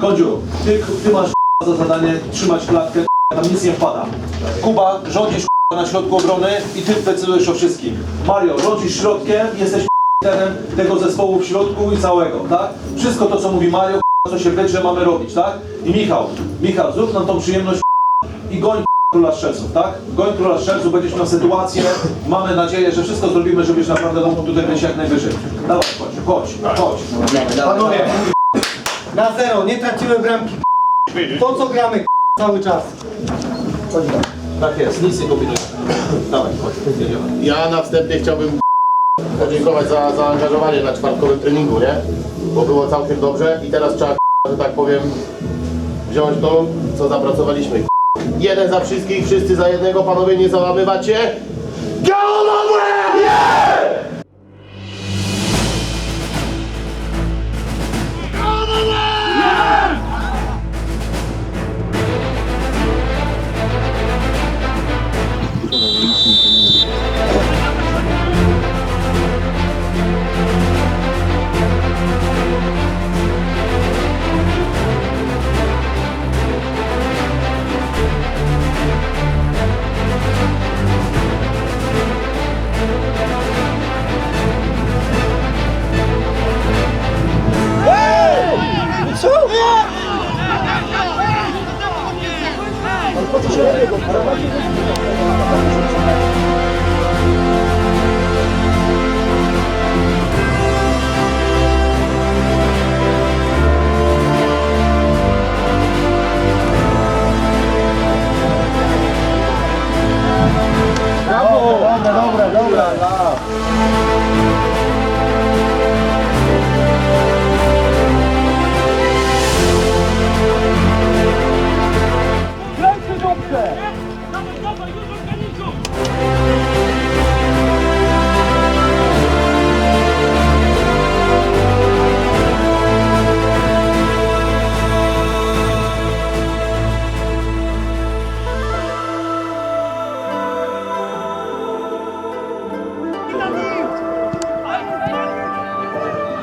Godziu, ty, ty masz za zadanie trzymać klatkę, tam nic nie wpada. Kuba, rządzisz na środku obrony i ty decydujesz o wszystkim. Mario, rządzisz środkiem, jesteś liderem tego zespołu w środku i całego, tak? Wszystko to, co mówi Mario, co się wytrze, mamy robić, tak? I Michał, Michał, zrób nam tą przyjemność i goń króla strzelców, tak? Goń króla strzelców, będziesz miał sytuację. Mamy nadzieję, że wszystko zrobimy, żebyś naprawdę mógł tutaj być jak najwyżej. Dawaj, chodź, chodź, chodź. Panowie, Na zero, nie tracimy bramki. To co gramy k***, cały czas. tak jest, nic nie kombinujemy. Dawaj, chodź, jedziemy. Ja na wstępie chciałbym podziękować za zaangażowanie na czwartkowym treningu, nie? Bo było całkiem dobrze i teraz trzeba, że tak powiem, wziąć to, co zapracowaliśmy. Jeden za wszystkich, wszyscy za jednego, panowie nie załamywacie. Galowe!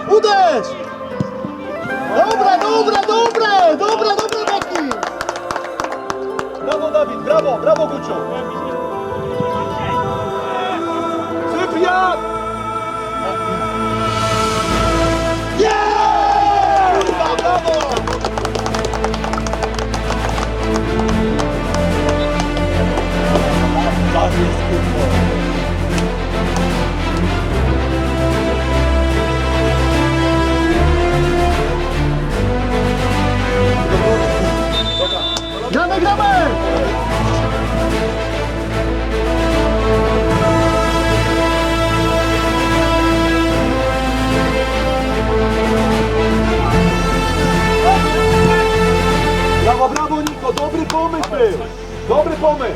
Uderz! Dobra, dobra, dobra! Dobra, dobra, Maki! Brawo Dawid, brawo, brawo Guciu. Gramy! Brawo, brawo Niko, dobry pomysł. Dobry pomysł.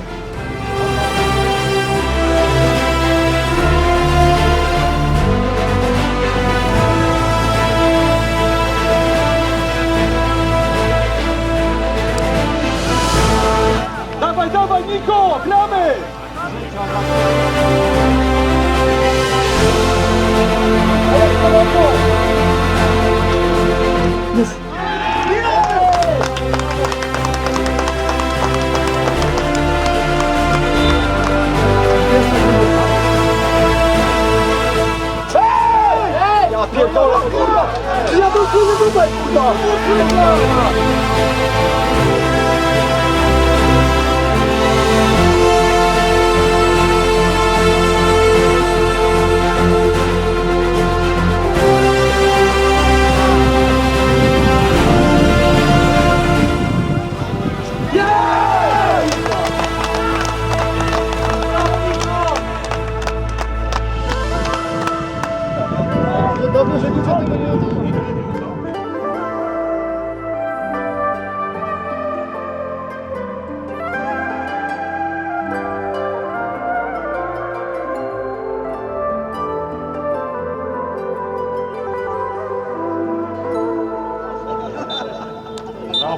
Kurwa tutaj, kurwa!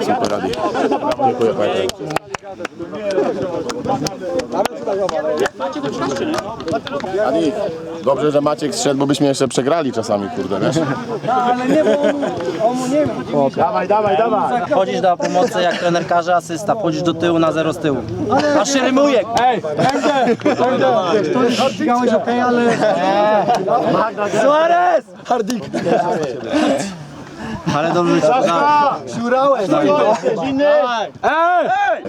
Super rady. Dziękuję Panie. Ani, dobrze, że Maciek zszedł, bo byśmy jeszcze przegrali czasami, kurde, wiesz? No, ale nie, bo on mu nie wiem. Dawaj, dawaj, dawaj. Chodzisz do pomocy jak trener każe, asysta. Chodzisz do tyłu na zero z tyłu. A się rymuje. Ej, będę, będę. To już biegałeś okej, ale... Suarez! Hardik! Ale dobrze cię zna. Szurałeś!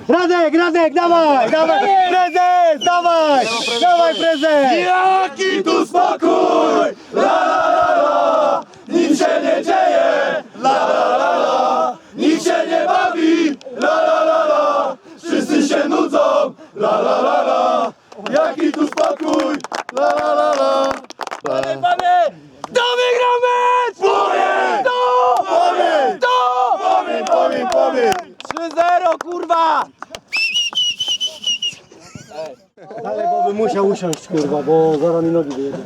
Radek, Radek, dawaj! Dawaj! Prezes! Dawaj! Dawaj prezes! Jaki tu spokój! La la la la! Nic się nie dzieje! La la la la! Nikt się nie bawi! La la la la! Wszyscy się nudzą! La la! Jaki tu spokój! La la la la! Kto wygrał mecz? Powiedz! Kto? Powiedz! Kto? Powiedz, powiedz, powiedz! 3-0 kurwa! Dalej, bo bym musiał usiąść, kurwa, bo zaraz mi nogi wyjedzie.